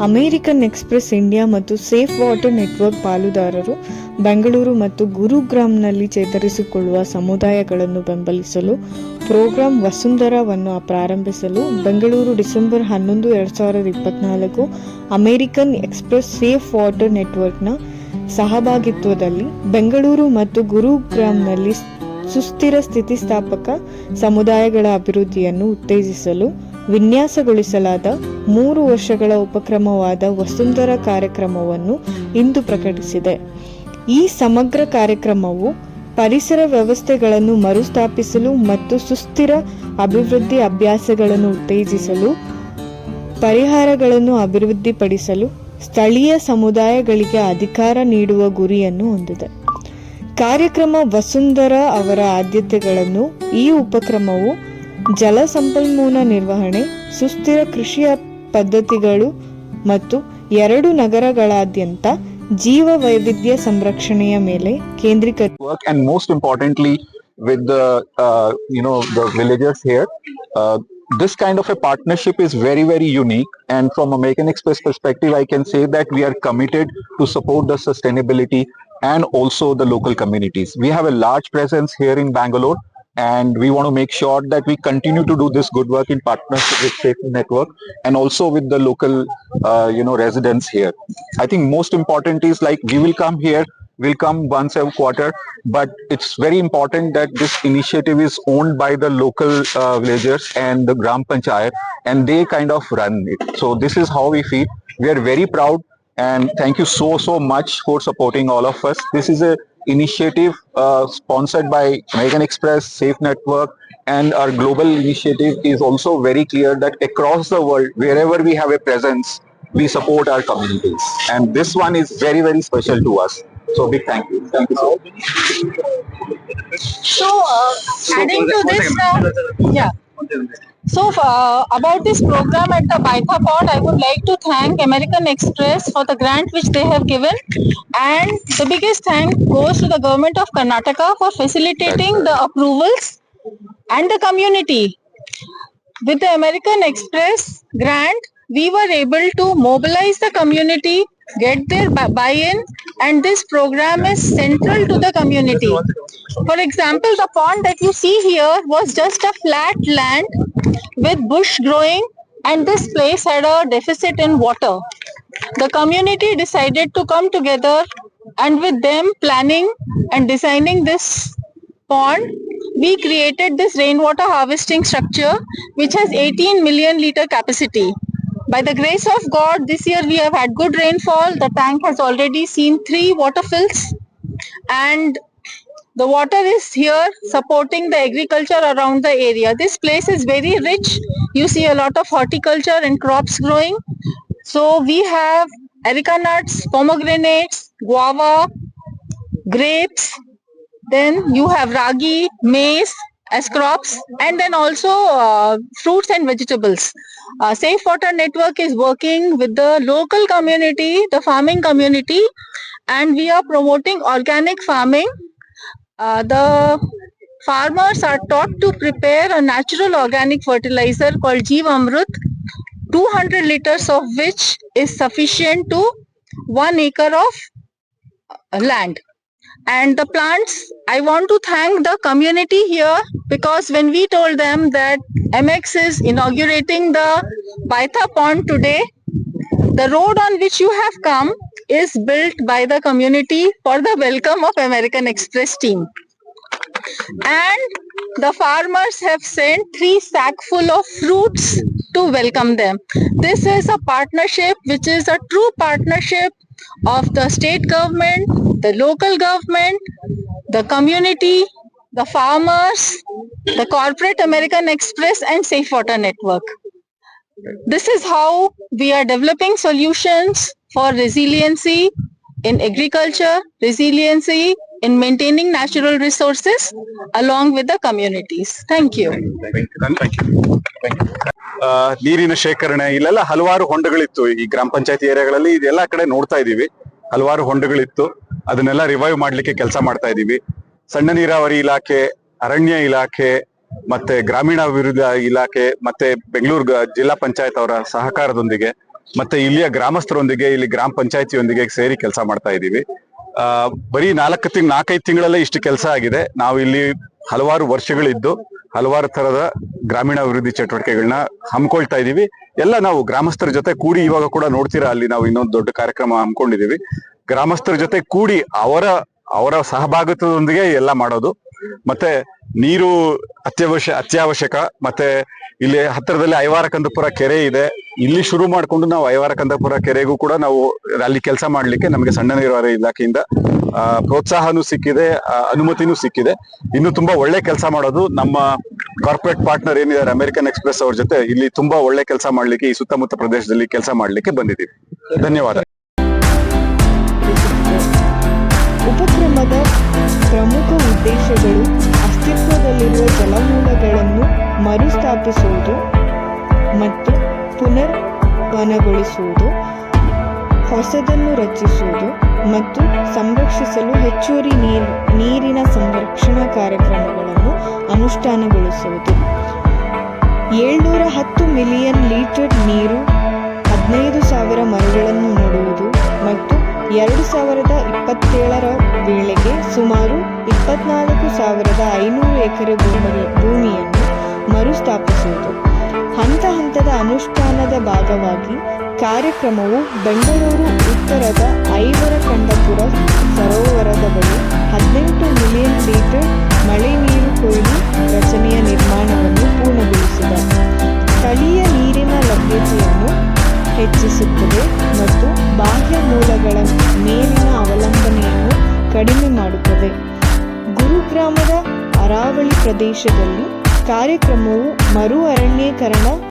American express India ಮತ್ತು safe water network ಪಾಲುದಾರರು ಬೆಂಗಳೂರು ಮತ್ತು ಗುರುಗ್ರಾಮ್‌ನಲ್ಲಿ ಚೇತರಿಸಿಕೊಳ್ಳುವ ಸಮುದಾಯಗಳನ್ನು ಬೆಂಬಲಿಸಲು ಪ್ರೋಗ್ರಾಂ ವಸುಂಧರವನ್ನು ಪ್ರಾರಂಭಿಸಲು ಬೆಂಗಳೂರು ಡಿಸೆಂಬರ್ ಹನ್ನೊಂದು, ಎರಡು ಸಾವಿರದ ಇಪ್ಪತ್ನಾಲ್ಕು ಅಮೇರಿಕನ್ ಎಕ್ಸ್‌ಪ್ರೆಸ್ ಸೇಫ್ ವಾಟರ್ ನೆಟ್‌ವರ್ಕ್‌ನ ಸಹಭಾಗಿತ್ವದಲ್ಲಿ ಬೆಂಗಳೂರು ಮತ್ತು ಗುರುಗ್ರಾಮ್‌ನಲ್ಲಿ ಸುಸ್ಥಿರ ಸ್ಥಿತಿಸ್ಥಾಪಕ ಸಮುದಾಯಗಳ ಅಭಿವೃದ್ಧಿಯನ್ನು ಉತ್ತೇಜಿಸಲು ವಿನ್ಯಾಸಗೊಳಿಸಲಾದ ಮೂರು ವರ್ಷಗಳ ಉಪಕ್ರಮವಾದ ವಸುಂಧರ ಕಾರ್ಯಕ್ರಮವನ್ನು ಇಂದು ಪ್ರಕಟಿಸಿದೆ. ಈ ಸಮಗ್ರ ಕಾರ್ಯಕ್ರಮವು ಪರಿಸರ ವ್ಯವಸ್ಥೆಗಳನ್ನು ಮರುಸ್ಥಾಪಿಸಲು ಮತ್ತು ಸುಸ್ಥಿರ ಅಭಿವೃದ್ಧಿ ಅಭ್ಯಾಸಗಳನ್ನು ಉತ್ತೇಜಿಸಲು, ಪರಿಹಾರಗಳನ್ನು ಅಭಿವೃದ್ಧಿಪಡಿಸಲು ಸ್ಥಳೀಯ ಸಮುದಾಯಗಳಿಗೆ ಅಧಿಕಾರ ನೀಡುವ ಗುರಿಯನ್ನು ಹೊಂದಿದೆ. ಕಾರ್ಯಕ್ರಮ ವಸುಂಧರ ಅವರ ಆದ್ಯತೆಗಳನ್ನು ಈ ಉಪಕ್ರಮವು ಜಲ ಸಂಪನ್ಮೂಲ ನಿರ್ವಹಣೆ ಸುಸ್ಥಿರ ಕೃಷಿಯ ಪದ್ಧತಿಗಳು ಮತ್ತು ಎರಡು ನಗರಗಳಾದ್ಯಂತ ಜೀವ ವೈವಿಧ್ಯ ಸಂರಕ್ಷಣೆಯ ಮೇಲೆ ಕೇಂದ್ರೀಕರಿ work and most importantly with the uh, you know the villagers here uh, this kind of a partnership is very very unique and from american express perspective i can say that we are committed to support the sustainability and also the local communities we have a large presence here in bangalore and we want to make sure that we continue to do this good work in partnership with safety network and also with the local uh, you know residents here. I think most important is like we will come here will come once a quarter but it's very important that this initiative is owned by the local uh, villagers and the gram panchayat and they kind of run it. So this is how we feel. We are very proud and thank you so so much for supporting all of us. This is a initiative uh, sponsored by american express safe network and our global initiative is also very clear that across the world wherever we have a presence we support our communities. And this one is very very special to us. So big thank you. Thank you so much. So, uh, adding to this now, yeah. So, uh, about this program at the Baitha Pond, I would like to thank American Express for the grant which they have given, and the biggest thank goes to the government of Karnataka for facilitating the approvals and the community. With the American Express grant, we were able to mobilize the community, get their buy-in, and this program is central to the community. For example, the pond that you see here was just a flat land with bush growing, and this place had a deficit in water. The community decided to come together, and with them planning and designing this pond, we created this rainwater harvesting structure which has 18 million liter capacity. By the grace of God, this year we have had good rainfall. The tank has already seen three water fills, and the water is here supporting the agriculture around the area. This place is very rich. You see a lot of horticulture and crops growing. So we have areca nuts, pomegranates, guava, grapes, then you have ragi, maize as crops, and then also uh, fruits and vegetables. Uh, Safe Water Network is working with the local community, the farming community, and we are promoting organic farming. Uh, the farmers are taught to prepare a natural organic fertilizer called Jeev Amrut, 200 liters of which is sufficient to one acre of uh, land and the plants i want to thank the community here because when we told them that mx is inaugurating the baitha pond today the road on which you have come is built by the community for the welcome of american express team. And the farmers have sent three sack full of fruits to welcome them. This is a partnership which is a true partnership of the state government, the local government, the community, the farmers, the corporate American Express and Safe Water Network. This is how we are developing solutions for resiliency in agriculture, resiliency in maintaining natural resources along with the communities. Thank you. ಆ, ನೀರಿನ ಶೇಖರಣೆ ಇಲ್ಲೆಲ್ಲ ಹಲವಾರು ಹೊಂಡಗಳಿತ್ತು. ಈ ಗ್ರಾಮ ಪಂಚಾಯತಿ ಏರಿಯಾಗಳಲ್ಲಿ ಇದೆಲ್ಲ ಕಡೆ ನೋಡ್ತಾ ಇದೀವಿ ಹಲವಾರು ಹೊಂಡಗಳಿತ್ತು. ಅದನ್ನೆಲ್ಲ ರಿವೈವ್ ಮಾಡ್ಲಿಕ್ಕೆ ಕೆಲಸ ಮಾಡ್ತಾ ಇದೀವಿ ಸಣ್ಣ ನೀರಾವರಿ ಇಲಾಖೆ ಅರಣ್ಯ ಇಲಾಖೆ ಮತ್ತೆ ಗ್ರಾಮೀಣಾಭಿವೃದ್ಧಿ ಇಲಾಖೆ ಮತ್ತೆ ಬೆಂಗಳೂರು ಜಿಲ್ಲಾ ಪಂಚಾಯತ್ ಅವರ ಸಹಕಾರದೊಂದಿಗೆ ಮತ್ತೆ ಇಲ್ಲಿಯ ಗ್ರಾಮಸ್ಥರೊಂದಿಗೆ ಇಲ್ಲಿ ಗ್ರಾಮ ಪಂಚಾಯತಿಯೊಂದಿಗೆ ಸೇರಿ ಕೆಲಸ ಮಾಡ್ತಾ ಇದ್ದೀವಿ. ಬರೀ ನಾಲ್ಕು ತಿಂಗ್, ನಾಲ್ಕೈದು ತಿಂಗಳಲ್ಲೇ ಇಷ್ಟು ಕೆಲಸ ಆಗಿದೆ. ನಾವು ಇಲ್ಲಿ ಹಲವಾರು ವರ್ಷಗಳಿದ್ದು, ಹಲವಾರು ತರದ ಗ್ರಾಮೀಣ ಅಭಿವೃದ್ಧಿ ಚಟುವಟಿಕೆಗಳನ್ನ ಹಮ್ಮಿಕೊಳ್ತಾ ಇದೀವಿ. ಎಲ್ಲ ನಾವು ಗ್ರಾಮಸ್ಥರ ಜೊತೆ ಕೂಡಿ ಇವಾಗ ಕೂಡ ನೋಡ್ತೀರಾ, ಅಲ್ಲಿ ನಾವು ಇನ್ನೊಂದು ದೊಡ್ಡ ಕಾರ್ಯಕ್ರಮ ಹಮ್ಮಿಕೊಂಡಿದೀವಿ ಗ್ರಾಮಸ್ಥರ ಜೊತೆ ಕೂಡಿ ಅವರ ಅವರ ಸಹಭಾಗಿತ್ವದೊಂದಿಗೆ ಎಲ್ಲ ಮಾಡೋದು. ಮತ್ತೆ ನೀರು ಅತ್ಯವಶ್ಯ, ಅತ್ಯವಶ್ಯಕ, ಮತ್ತೆ ಇಲ್ಲಿ ಹತ್ತಿರದಲ್ಲಿ ಐವಾರ ಕಂದಪುರ ಕೆರೆ ಇದೆ. ಇಲ್ಲಿ ಶುರು ಮಾಡಿಕೊಂಡು ನಾವು ಐವಾರ ಕಂದಪುರ ಕೆರೆಗೂ ಕೂಡ ನಾವು ಅಲ್ಲಿ ಕೆಲಸ ಮಾಡ್ಲಿಕ್ಕೆ ನಮಗೆ ಸಣ್ಣ ನೀರಾವರಿ ಇಲಾಖೆಯಿಂದ ಪ್ರೋತ್ಸಾಹನೂ ಸಿಕ್ಕಿದೆ ಅನುಮತಿನೂ ಸಿಕ್ಕಿದೆ. ಇನ್ನು ತುಂಬಾ ಒಳ್ಳೆ ಕೆಲಸ ಮಾಡೋದು ನಮ್ಮ ಕಾರ್ಪೊರೇಟ್ ಪಾರ್ಟ್ನರ್ ಏನಿದ್ದಾರೆ, ಅಮೆರಿಕನ್ ಎಕ್ಸ್ಪ್ರೆಸ್ ಅವ್ರ ಜೊತೆ ಇಲ್ಲಿ ತುಂಬಾ ಒಳ್ಳೆ ಕೆಲಸ ಮಾಡ್ಲಿಕ್ಕೆ ಈ ಸುತ್ತಮುತ್ತ ಪ್ರದೇಶದಲ್ಲಿ ಕೆಲಸ ಮಾಡ್ಲಿಕ್ಕೆ ಬಂದಿದ್ದೀವಿ. ಧನ್ಯವಾದ. ಪ್ರಮುಖ ಉದ್ದೇಶಗಳು ಅಸ್ತಿತ್ವದಲ್ಲಿರುವ ಜಲಮೂಲಗಳನ್ನು ಮರುಸ್ಥಾಪಿಸುವುದು ಮತ್ತು ಪುನರ್ವನಗೊಳಿಸುವುದು ಹೊಸದನ್ನು ರಚಿಸುವುದು ಮತ್ತು ಸಂರಕ್ಷಿಸಲು ಹೆಚ್ಚುವರಿ ನೀರ್, ನೀರಿನ ಸಂರಕ್ಷಣಾ ಕಾರ್ಯಕ್ರಮಗಳನ್ನು ಅನುಷ್ಠಾನಗೊಳಿಸುವುದು. ಏಳ್ನೂರ ಹತ್ತು ಮಿಲಿಯನ್ ಲೀಟರ್ ನೀರು ಹದಿನೈದು ಸಾವಿರ ಮರಗಳನ್ನು ನೆಡುವುದು ಮತ್ತು ಎರಡು ಸಾವಿರದ ಇಪ್ಪತ್ತೇಳರ ವೇಳೆಗೆ ಸುಮಾರು ಇಪ್ಪತ್ನಾಲ್ಕು ಸಾವಿರದ ಐನೂರು ಎಕರೆ ಭೂಮಿ ಭೂಮಿಯನ್ನು ಮರುಸ್ಥಾಪಿಸುವುದು. ಹಂತ ಹಂತದ ಅನುಷ್ಠಾನದ ಭಾಗವಾಗಿ ಕಾರ್ಯಕ್ರಮವು ಬೆಂಗಳೂರು ಉತ್ತರದ ಐವರ ಕಂಡಪುರ ಸರೋವರದ ಬಳಿ ಹದಿನೆಂಟು ಮಿಲಿಯನ್ ಲೀಟರ್ ಮಳೆ ನೀರು ಕೊಯ್ಲು ರಚನೆಯ ನಿರ್ಮಾಣವನ್ನು ಪೂರ್ಣಗೊಳಿಸಿದೆ. ಸ್ಥಳೀಯ ನೀರಿನ ಲಭ್ಯತೆಯನ್ನು ಹೆಚ್ಚಿಸುತ್ತದೆ ಮತ್ತು ಬಾಹ್ಯ ಮೂಲಗಳ ಮೇಲಿನ ಅವಲಂಬನೆಯನ್ನು ಕಡಿಮೆ ಮಾಡುತ್ತದೆ. ಗುರುಗ್ರಾಮದ ಅರಾವಳಿ ಪ್ರದೇಶದಲ್ಲಿ ಕಾರ್ಯಕ್ರಮವು ಮರು ಅರಣ್ಯೀಕರಣ